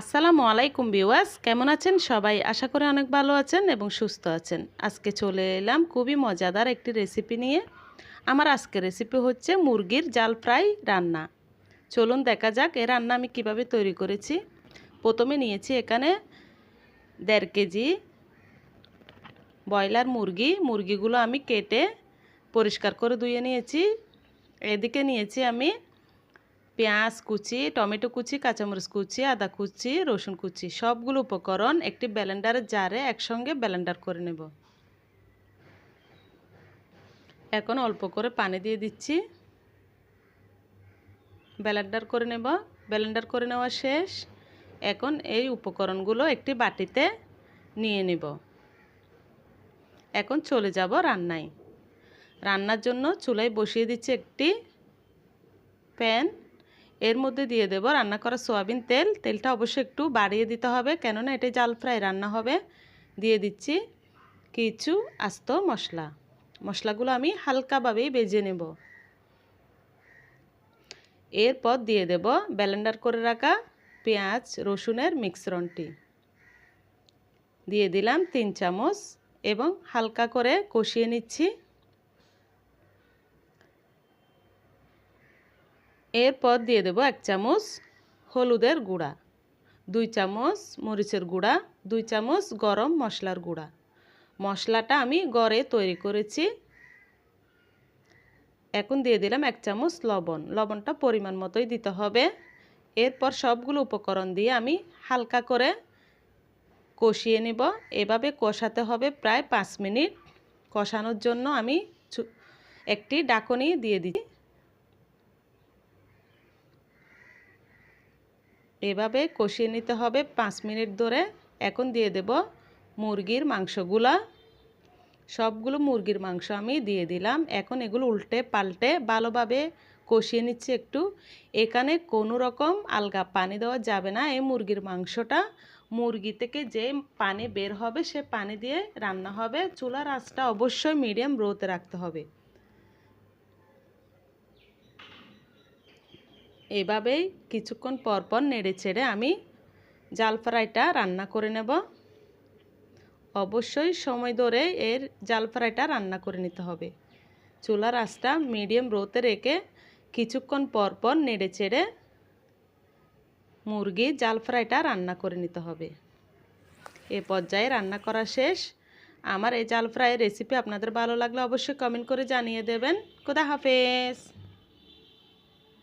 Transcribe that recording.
আসসালামু আলাইকুম বিওয়াস কেমন আছেন সবাই? আশা করি অনেক ভালো আছেন এবং সুস্থ আছেন। আজকে চলে এলাম খুবই মজাদার একটি রেসিপি নিয়ে। আমার আজকের রেসিপি হচ্ছে মুরগির জাল ফ্রাই রান্না। চলুন দেখা যাক এ রান্না আমি কীভাবে তৈরি করেছি। প্রথমে নিয়েছি এখানে দেড় কেজি ব্রয়লার মুরগি। মুরগিগুলো আমি কেটে পরিষ্কার করে ধুয়ে নিয়েছি। এদিকে নিয়েছি আমি পেঁয়াজ কুচি, টমেটো কুচি, কাঁচামরিচ কুচি, আদা কুচি, রসুন কুচি, সবগুলো উপকরণ একটি ব্লেন্ডারের জারে একসঙ্গে ব্লেন্ডার করে নেব। এখন অল্প করে পানি দিয়ে দিচ্ছি। ব্লেন্ডার করে নেব। ব্লেন্ডার করে নেওয়া শেষ। এখন এই উপকরণগুলো একটি বাটিতে নিয়ে নেব। এখন চলে যাব রান্নায়। রান্নার জন্য চুলায় বসিয়ে দিচ্ছি একটি প্যান। এর মধ্যে দিয়ে দেব রান্না করা সোয়াবিন তেল। তেলটা অবশ্যই একটু বাড়িয়ে দিতে হবে, কেননা এটা জাল ফ্রাই রান্না হবে। দিয়ে দিচ্ছি কিছু আস্ত মশলা। মশলাগুলো আমি হালকাভাবেই বেজে নেব। এরপর দিয়ে দেব ব্যালেন্ডার করে রাখা পেঁয়াজ, রসুনের মিশ্রণটি দিয়ে দিলাম তিন চামচ এবং হালকা করে কষিয়ে নিচ্ছি। এরপর দিয়ে দেবো এক চামচ হলুদের গুঁড়া, দুই চামচ মরিচের গুঁড়া, দুই চামচ গরম মশলার গুঁড়া। মশলাটা আমি গড়ে তৈরি করেছি। এখন দিয়ে দিলাম এক চামচ লবণ। লবণটা পরিমাণ মতোই দিতে হবে। এরপর সবগুলো উপকরণ দিয়ে আমি হালকা করে কষিয়ে নেব। এভাবে কষাতে হবে প্রায় পাঁচ মিনিট। কষানোর জন্য আমি একটি ডাকনি দিয়ে দিই এভাবে কষিয়ে নিতে হবে পাঁচ মিনিট ধরে। এখন দিয়ে দেব মুরগির মাংসগুলা। সবগুলো মুরগির মাংস আমি দিয়ে দিলাম। এখন এগুলো উল্টে পাল্টে ভালোভাবে কষিয়ে নিচ্ছি একটু। এখানে কোনো রকম আলগা পানি দেওয়া যাবে না। এই মুরগির মাংসটা মুরগি থেকে যে পানি বের হবে সে পানি দিয়ে রান্না হবে। চুলার আঁচটা অবশ্যই মিডিয়াম রোতে রাখতে হবে। এভাবেই কিছুক্ষণ পর পর নেড়ে ছেড়ে আমি জাল ফ্রাইটা রান্না করে নেব। অবশ্যই সময় ধরে এর জাল ফ্রাইটা রান্না করে নিতে হবে। চুলার আঁচটা মিডিয়াম রোতে রেখে কিছুক্ষণ পর পর নেড়ে চেড়ে মুরগি জাল ফ্রাইটা রান্না করে নিতে হবে। এ পর্যায়ে রান্না করা শেষ। আমার এই জাল ফ্রাইয়ের রেসিপি আপনাদের ভালো লাগলে অবশ্যই কমেন্ট করে জানিয়ে দেবেন। কোথা হাফেজ।